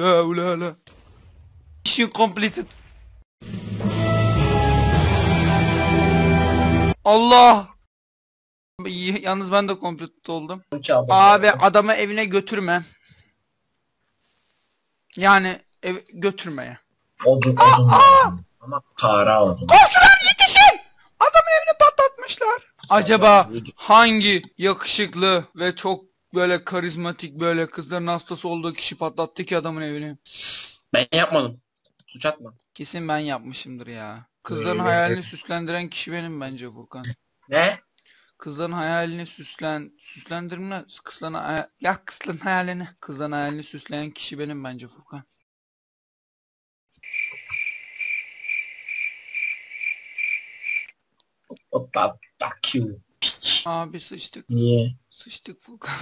La la la. Mission completed. Allah. Yalnız ben de completed oldum. Çaldım. Abi adamı evine götürme. Yani ev götürmeye. Odun odun. Ama kara odun. Komşular yetişin! Adamın evini patlatmışlar. Acaba hangi yakışıklı ve çok böyle karizmatik böyle kızların hastası olduğu kişi patlattı ki adamın evini? Ben yapmadım. Suç atma. Kesin ben yapmışımdır ya. Kızların Öyle. hayalini süslendiren kişi benim bence Furkan. Ne? Kızların hayalini süslen süslendirme kızların ya kızların hayalini kızların hayalini süsleyen kişi benim bence Furkan. Hoppa fuck you. Abi sıçtık Niye? sıçtık Furkan.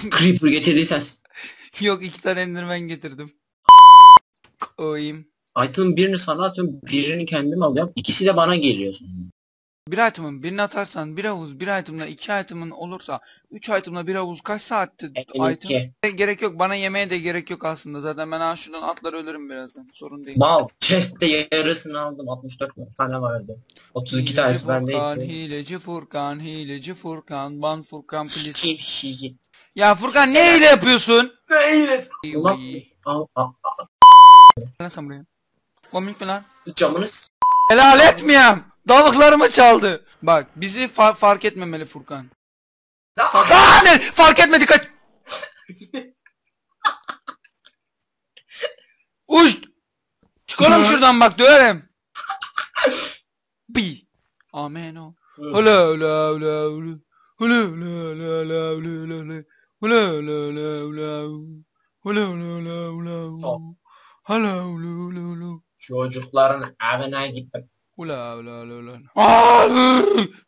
Creeper getirdiysen. Yok iki tane enderman getirdim. Koyayım. Item'ın birini sana atıyorum, birini kendim alıyorum. İkisi de bana geliyor. sonra. Bir item'ın birini atarsan bir havuz bir item'la iki item'ın olursa üç item'la bir havuz kaç saatte item? Benimki. Gerek yok bana yemeğe de gerek yok aslında zaten ben ha şuradan atlar ölürüm birazdan sorun değil. Mal. Chest'te yarısını aldım. 64 tane vardı. 32 tanesi Furkan, bendeydi. hileci Furkan, hileci Furkan, ban Furkan please. Şişi? Ya Furkan ne hile yapıyorsun? Ne iyilesi? Uy. Al, al, al. Lan sen buraya. Komik mi lan? Camını s- Helal etmeyeyim. Davuklarımı çaldı. Bak bizi fa- fark etmemeli Furkan. Aa, ne? Fark etmedi kaç. Uş. Çıkalım şuradan bak döverim. Bi. Amen o. Ula ula ula ula. Ula ula ula ula ula ula ula. Ula ula ula ula. Ula ula ula ula. Tamam. Hala ula ula ula. Çocukların evine gittim. Ula ula ula ula. Aa.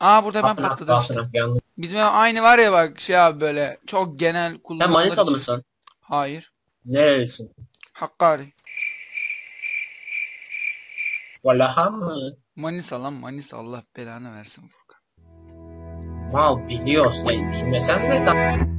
Aa burada ben Tapınak patladım işte. tapınak yanlış. Bizim ev aynı var ya bak şey abi böyle çok genel Sen kullanımlar Manisalı mısın? Hayır. Nerelisin? Hakkari. Vallaha mı? Manisa lan Manisa Allah belanı versin Furkan. Mal biliyorsun. Bilmesen de tam.